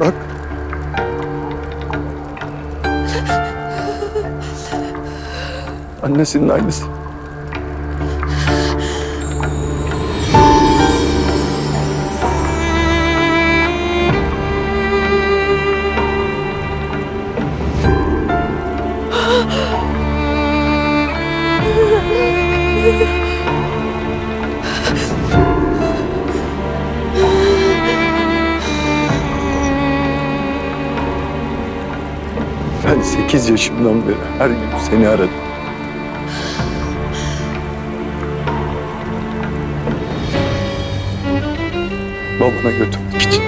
Bak. Annesinin aynısı. Ben sekiz yaşımdan beri her gün seni aradım. Babana götürmek için.